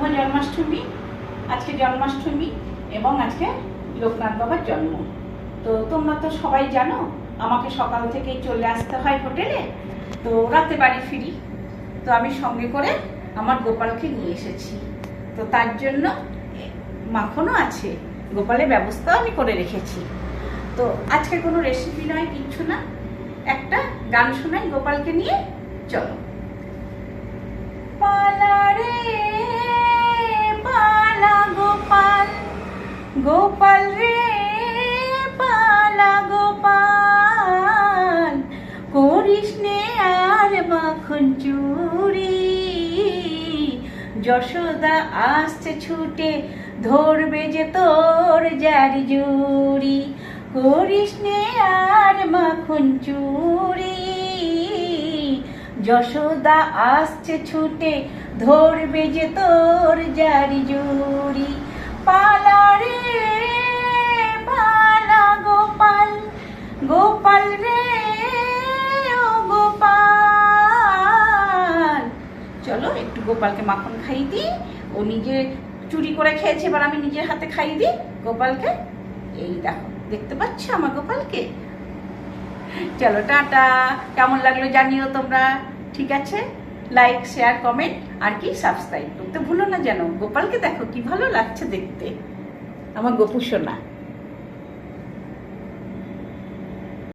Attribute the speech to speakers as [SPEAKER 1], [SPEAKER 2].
[SPEAKER 1] জন্মাষ্টমী, আজকে জন্মাষ্টমী এবং আজকে লোকনাথ বাবার জন্ম। তো তোমরা তো সবাই জানো, আমাকে সকাল থেকেই চলে আসতে হয় হোটেলে, তো রাতে বাড়ি ফিরি। তো আমি সঙ্গে করে আমার গোপালকে নিয়ে এসেছি। তো তার জন্য মাখনও আছে, গোপালের ব্যবস্থাও আমি করে রেখেছি। তো আজকে কোনো রেসিপি নয়, কিচ্ছু না। একটা গান শোনাই গোপালকে নিয়ে, চলো। গোপাল রে, পালা গোপাল। করিস নে আর মাখন চুরি। যশোদা আসছে ছুটে, ধরবে যে তোর জারি জুরি করিস নে আর মাখন চুরি। যশোদা আসছে ছুটে, ধরবে যে তোর জারি জুরি পালা গোপালকে মাখন খাইয়ে দিই, ও নিজে চুরি করে খেয়েছে, এবার আমি নিজের হাতে খাইয়ে দিই। গোপালকে, এই দেখো, দেখতে পাচ্ছ আমার গোপালকে? চলো, টাটা। কেমন লাগল জানিও তোমরা। ঠিক আছে? লাইক শেয়ার কমেন্ট আর কি সাবস্ক্রাইব করতে ভুলো না যেন। গোপালকে দেখো, কি ভালো লাগছে দেখতে। আমার গোপু সোনা।